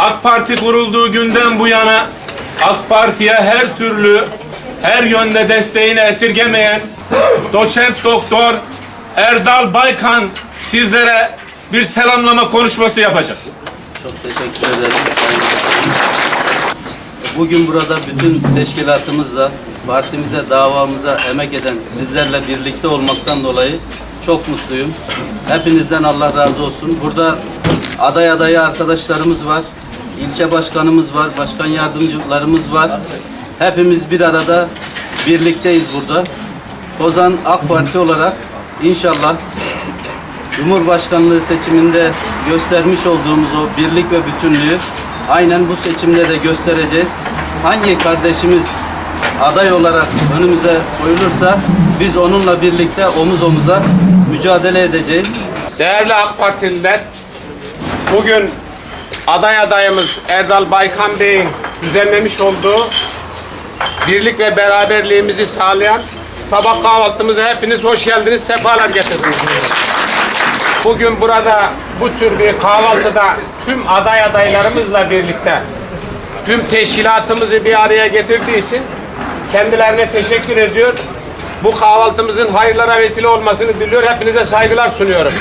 AK Parti kurulduğu günden bu yana AK Parti'ye her türlü, her yönde desteğini esirgemeyen doçent doktor Erdal Baykan sizlere bir selamlama konuşması yapacak. Çok teşekkür ederim. Bugün burada bütün teşkilatımızla, partimize, davamıza emek eden sizlerle birlikte olmaktan dolayı çok mutluyum. Hepinizden Allah razı olsun. Burada aday adayı arkadaşlarımız var. İlçe başkanımız var, başkan yardımcılarımız var. Hepimiz bir arada birlikteyiz burada. Kozan AK Parti olarak inşallah Cumhurbaşkanlığı seçiminde göstermiş olduğumuz o birlik ve bütünlüğü aynen bu seçimde de göstereceğiz. Hangi kardeşimiz aday olarak önümüze koyulursa biz onunla birlikte omuz omuza mücadele edeceğiz. Değerli AK Partililer, bugün aday adayımız Erdal Baykan Bey'in düzenlemiş olduğu birlik ve beraberliğimizi sağlayan sabah kahvaltımıza hepiniz hoş geldiniz, sefalar getirdiniz. Bugün burada bu tür bir kahvaltıda tüm aday adaylarımızla birlikte tüm teşkilatımızı bir araya getirdiği için kendilerine teşekkür ediyor. Bu kahvaltımızın hayırlara vesile olmasını diliyor. Hepinize saygılar sunuyorum.